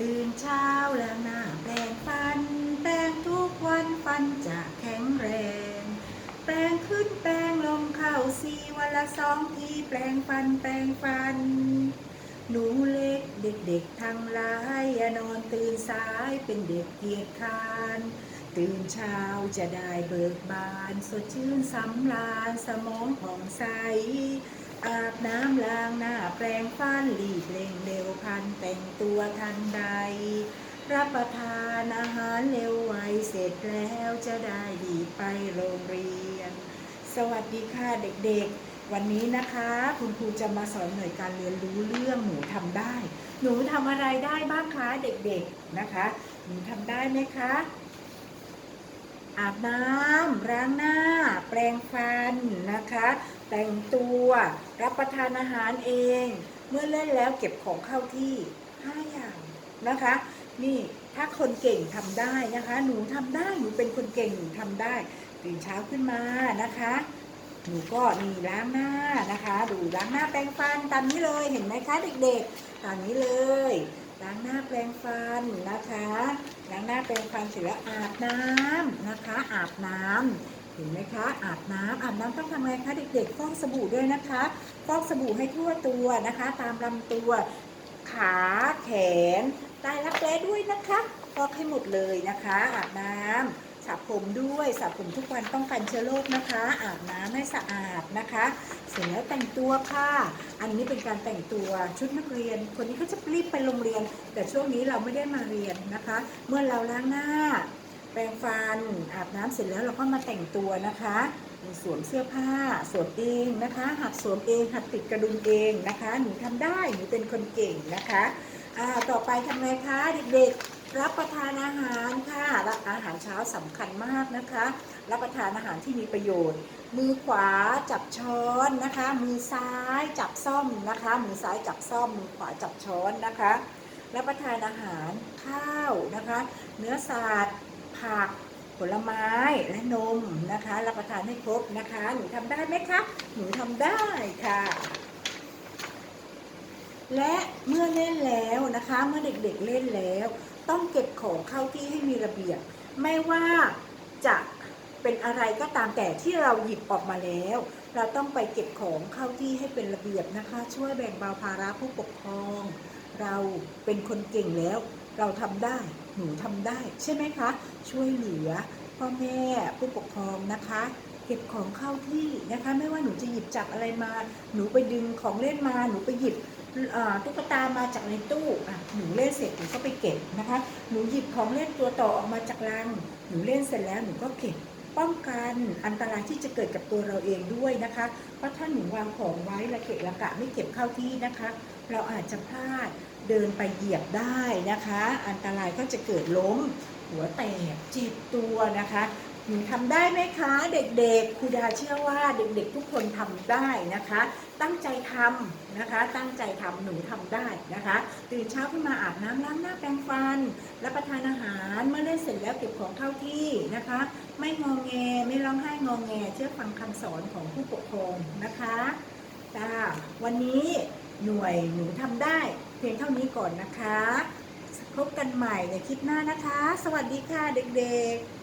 ตื่นเช้าแล้วหน้าแปลงฟัน แปลงทุกวันฟันจะแข็งแรง แปลงขึ้นแปลงลงเข้าสีวันละสองทีแปลงฟันแปลงฟัน หนูเล็กเด็กๆทั้งหลายอย่านอนตื่นสายเป็นเด็กเกียจคร้านตื่นเช้าจะได้เบิกบาน สดชื่นสำราญสมองผ่องใส อาบน้ำล้างหน้าแปรงฟันรีบเร่ง เร็วพลันแต่งตัวทันใด รับประทานอาหารเร็วไวเสร็จแล้วจะได้ดีไปโรงเรียน สวัสดีค่ะเด็กๆ วันนี้นะคะ คุณครูจะมาสอนหน่วยการเรียนรู้เรื่องหนูทำได้ หนูทำอะไรได้บ้างคะเด็กๆนะคะ หนูทำได้ไหมคะอาบน้ำล้างหน้า แปรงฟันนะคะ แต่งตัว รับประทานอาหารเอง เมื่อเล่นแล้วเก็บของเข้าที่ 5 อย่างนะคะ นี่ถ้าคนเก่งทำได้นะคะ หนูทำได้ หนูเป็นคนเก่งหนูทำได้ตื่นเช้าขึ้นมานะคะ หนูก็นี่ล้างหน้านะคะ ดูล้างหน้าแปรงฟันตามนี้เลยเห็นไหมคะเด็กๆ ตามนี้เลย ล้างหน้าแปรงฟันนะคะ ล้างหน้าแปรงฟันเสร็จแล้วอาบน้ำนะคะ อาบน้ำ เห็นไหมคะ อาบน้ำอาบน้ำต้องทำไงคะเด็กๆฟอกสบู่ด้วยนะคะฟอกสบู่ให้ทั่วตัวนะคะ ตามลำตัว ขาแขนใต้รักแร้ด้วยนะคะฟอกให้หมดเลยนะคะ อาบน้ำสระผมด้วยสระผมทุกวันป้องกันเชื้อโรคนะคะ อาบน้ำให้สะอาดนะคะ เสร็จแล้วแต่งตัวค่ะ อันนี้เป็นการแต่งตัวชุดนักเรียน คนนี้เขาจะรีบไปโรงเรียน แต่ช่วงนี้เราไม่ได้มาเรียนนะคะ เมื่อเราล้างหน้า ปรงฟันอาบน้ำเสร็จแล้วเราก็มาแต่งตัวนะคะสวมเสื้อผ้าสวมเองนะคะ หัดสวมเองหัดติดกระดุมเองนะคะ หนูทำได้หนูเป็นคนเก่งนะคะอ่าต่อไปทำไงคะเด็กๆรับประทานอาหารค่ะรับอาหารเช้าสำคัญมากนะคะ รับประทานอาหารที่มีประโยชน์ มือขวาจับช้อนนะคะ มือซ้ายจับซ่อมนะคะ มือซ้ายจับซ่อมมือขวาจับช้อนนะคะ รับประทานอาหารข้าวนะคะ เนื้อสัตว์ ผัก ผลไม้และนมนะคะ รับประทานให้ครบนะคะ หนูทำได้ไหมคะหนูทำได้ค่ะและเมื่อเล่นแล้วนะคะ เมื่อเด็กๆเล่นแล้ว ต้องเก็บของเข้าที่ให้มีระเบียบ ไม่ว่าจะเป็นอะไรก็ตามแต่ที่เราหยิบออกมาแล้ว เราต้องไปเก็บของเข้าที่ให้เป็นระเบียบนะคะ ช่วยแบ่งเบาภาระผู้ปกครอง เราเป็นคนเก่งแล้ว เราทำได้ หนูทำได้ ใช่ไหมคะ ช่วยเหลือพ่อแม่ผู้ปกครองนะคะ เก็บของเข้าที่นะคะ ไม่ว่าหนูจะหยิบจับอะไรมา หนูไปดึงของเล่นมา หนูไปหยิบตุ๊กตามาจากในตู้หนูเล่นเสร็จหนูก็ไปเก็บนะคะ หนูหยิบของเล่นตัวต่อออกมาจากรัง หนูเล่นเสร็จแล้วหนูก็เก็บ ป้องกันอันตรายที่จะเกิดกับตัวเราเองด้วยนะคะ เพราะถ้าหนูวางของไว้ระเกะระกะไม่เก็บเข้าที่นะคะ เราอาจจะพลาดเดินไปเหยียบได้นะคะ อันตรายก็จะเกิดล้ม หัวแตกเจ็บตัวนะคะ หนูทำได้ไหมคะ เด็กๆครูดาเชื่อว่าเด็กๆ ทุกคนทำได้นะคะ ตั้งใจทำนะคะ ตั้งใจทำหนูทำได้นะคะ ตื่นเช้าขึ้นมาอาบน้ำล้างหน้าแปรงฟันรับประทานอาหารเมื่อเล่นเสร็จแล้วเก็บของเข้าที่นะคะ ไม่งองแงไม่ร้องไห้งองแง เชื่อฟังคำสอนของผู้ปกครองนะคะจ้าวันนี้หน่วยหนูทำได้ เพียงเท่านี้ก่อนนะคะ พบกันใหม่ในคลิปหน้านะคะ สวัสดีค่ะเด็กๆ